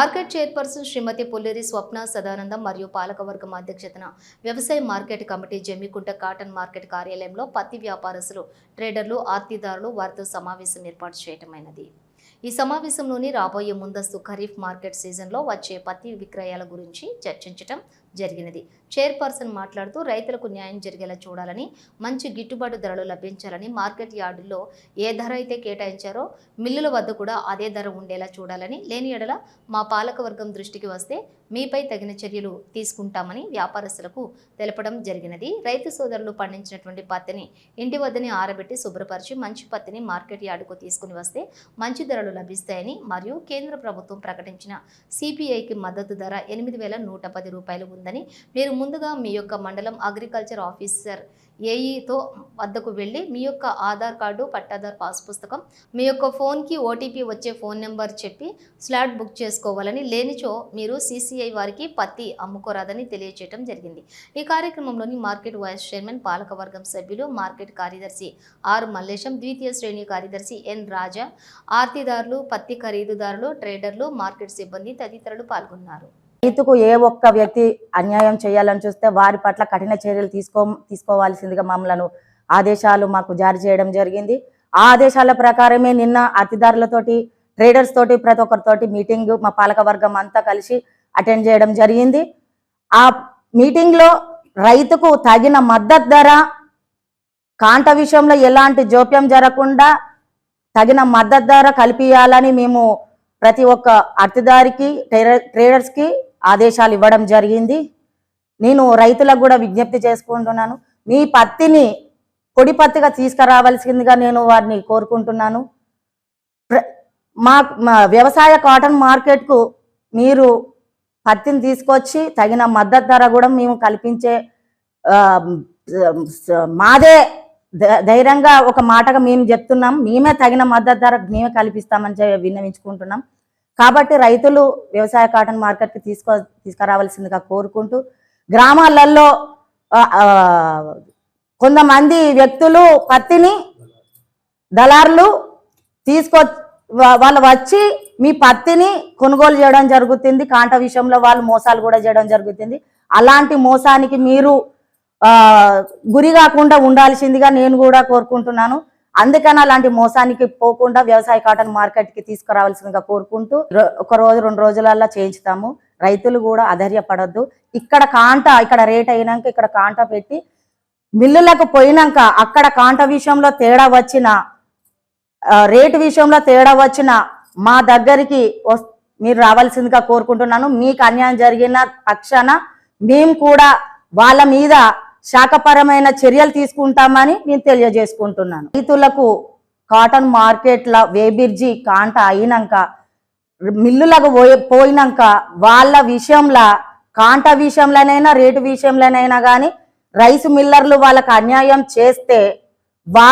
Market chairperson శ్రీమతి పుల్లేరి స్వప్న సదానందం మరియు పాలకవర్గం అధ్యక్షతన వ్యవసాయ market committee Jammikunta cotton market కార్యాలయంలో పత్తి వ్యాపారస్తులు ట్రేడర్లు ఆర్తిదారులు వారితో సమావేశం ఏర్పాటు చేయటమైనది. ఈ సమావేశంలోని రాబోయే ముందస్తు ఖరీఫ్ మార్కెట్ సీజన్లో వచ్చే పత్తి విక్రయాల గురించి చర్చించటం జరిగినది. చైర్పర్సన్ మాట్లాడుతూ రైతులకు న్యాయం జరిగేలా చూడాలని మంచి గిట్టుబాటు ధరలు లభించాలని మార్కెట్ యార్డుల్లో ఏ ధర అయితే కేటాయించారో మిల్లుల వద్ద కూడా అదే ధర ఉండేలా చూడాలని లేని ఎడల మా పాలకవర్గం దృష్టికి వస్తే మీపై తగిన చర్యలు తీసుకుంటామని వ్యాపారస్తులకు తెలపడం జరిగినది. రైతు సోదరులు పండించినటువంటి పత్తిని ఇంటి వద్దనే ఆరబెట్టి శుభ్రపరిచి మంచి పత్తిని మార్కెట్ యార్డుకు తీసుకుని వస్తే మంచి ధర ధరలు లభిస్తాయని మరియు కేంద్ర ప్రభుత్వం ప్రకటించిన సిపిఐకి మద్దతు ధర ఎనిమిది వేల నూట పది రూపాయలు ఉందని మీరు ముందుగా మీ యొక్క మండలం అగ్రికల్చర్ ఆఫీసర్ ఏఈతో వద్దకు వెళ్ళి మీ యొక్క ఆధార్ కార్డు పట్టాదార్ పాస్ పుస్తకం మీ యొక్క ఫోన్కి ఓటీపీ వచ్చే ఫోన్ నెంబర్ చెప్పి స్లాట్ బుక్ చేసుకోవాలని లేనిచో మీరు సీసీఐ వారికి పత్తి అమ్ముకోరాదని తెలియచేయడం జరిగింది. ఈ కార్యక్రమంలోని మార్కెట్ వైస్ చైర్మన్ పాలకవర్గం సభ్యులు మార్కెట్ కార్యదర్శి ఆర్ మల్లేశం ద్వితీయ శ్రేణి కార్యదర్శి ఎన్ రాజా ఆర్తిదారులు పత్తి ఖరీదుదారులు ట్రేడర్లు మార్కెట్ సిబ్బంది తదితరులు పాల్గొన్నారు. రైతుకు ఏ ఒక్క వ్యక్తి అన్యాయం చేయాలని చూస్తే వారి పట్ల కఠిన చర్యలు తీసుకో తీసుకోవాల్సిందిగా మమ్మలను ఆదేశాలు మాకు జారీ చేయడం జరిగింది. ఆ ఆదేశాల ప్రకారమే నిన్న అతిదారులతోటి ట్రేడర్స్ తోటి ప్రతి ఒక్కరితోటి మీటింగ్ మా పాలక వర్గం అంతా కలిసి అటెండ్ చేయడం జరిగింది. ఆ మీటింగ్లో రైతుకు తగిన మద్దతు ధర కాంట విషయంలో ఎలాంటి జోక్యం జరగకుండా తగిన మద్దతు ధర కల్పించాలని మేము ప్రతి ఒక్క అర్థదారికి ట్రేడర్స్కి ఆదేశాలు ఇవ్వడం జరిగింది. నేను రైతులకు కూడా విజ్ఞప్తి చేసుకుంటున్నాను. మీ పత్తిని పొడి పత్తిగా తీసుకురావాల్సిందిగా నేను వారిని కోరుకుంటున్నాను. మా వ్యవసాయ కాటన్ మార్కెట్కు మీరు పత్తిని తీసుకొచ్చి తగిన మద్దతు ధర కూడా మేము కల్పించే మాదే ధైర్యంగా ఒక మాటగా మేము చెప్తున్నాం. మేమే తగిన మద్దతు ధర మేమే కల్పిస్తామని విన్నవించుకుంటున్నాం. కాబట్టి రైతులు వ్యవసాయ కాటన్ మార్కెట్కి తీసుకో తీసుకురావాల్సిందిగా కోరుకుంటూ గ్రామాలలో కొంతమంది వ్యక్తులు పత్తిని దళారులు తీసుకో వాళ్ళు వచ్చి మీ పత్తిని కొనుగోలు చేయడం జరుగుతుంది. కాంట విషయంలో వాళ్ళు మోసాలు కూడా చేయడం జరుగుతుంది. అలాంటి మోసానికి మీరు గురి కాకుండా ఉండాల్సిందిగా నేను కూడా కోరుకుంటున్నాను. అందుకని అలాంటి మోసానికి పోకుండా వ్యవసాయ కాటన్ మార్కెట్కి తీసుకురావాల్సిందిగా కోరుకుంటూ రో- ఒక రోజు రెండు రోజులల్లా చేయించుతాము. రైతులు కూడా అధైర్యపడద్దు. ఇక్కడ కాంట ఇక్కడ రేట్ అయినాక ఇక్కడ కాంట పెట్టి మిల్లులకు పోయినాక అక్కడ కాంట విషయంలో తేడా వచ్చిన రేటు విషయంలో తేడా వచ్చిన మా దగ్గరికి మీరు రావాల్సిందిగా కోరుకుంటున్నాను. మీకు అన్యాయం జరిగిన పక్షాన మేము కూడా వాళ్ళ మీద శాఖపరమైన చర్యలు తీసుకుంటామని నేను తెలియజేసుకుంటున్నాను. రైతులకు కాటన్ మార్కెట్ల వేబిర్జీ కాంట అయినాక మిల్లులకు పోయి పోయినాక వాళ్ళ విషయంలో కాంట విషయంలోనైనా రేటు విషయంలోనైనా కానీ రైస్ మిల్లర్లు వాళ్ళకు అన్యాయం చేస్తే వా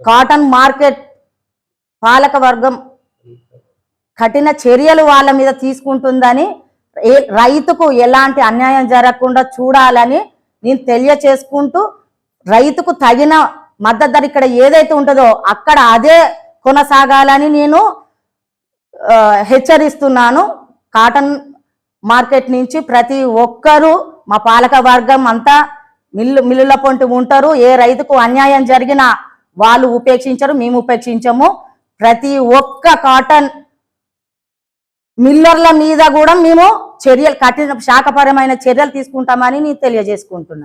కాటన్ మార్కెట్ పాలక వర్గం కఠిన చర్యలు వాళ్ళ మీద తీసుకుంటుందని రైతుకు ఎలాంటి అన్యాయం జరగకుండా చూడాలని నేను తెలియచేసుకుంటూ రైతుకు తగిన మద్దతు ధర ఇక్కడ ఏదైతే ఉంటుందో అక్కడ అదే కొనసాగాలని నేను హెచ్చరిస్తున్నాను. కాటన్ మార్కెట్ నుంచి ప్రతి ఒక్కరూ మా పాలక వర్గం అంతా మిల్లు మిల్లుల పొంటి ఉంటారు. ఏ రైతుకు అన్యాయం జరిగినా వాళ్ళు ఉపేక్షించరు మేము ఉపేక్షించము. ప్రతి ఒక్క కాటన్ మిల్లర్ల మీద కూడా మేము చర్యలు కఠిన శాఖపరమైన చర్యలు తీసుకుంటామని నేను తెలియజేసుకుంటున్నాను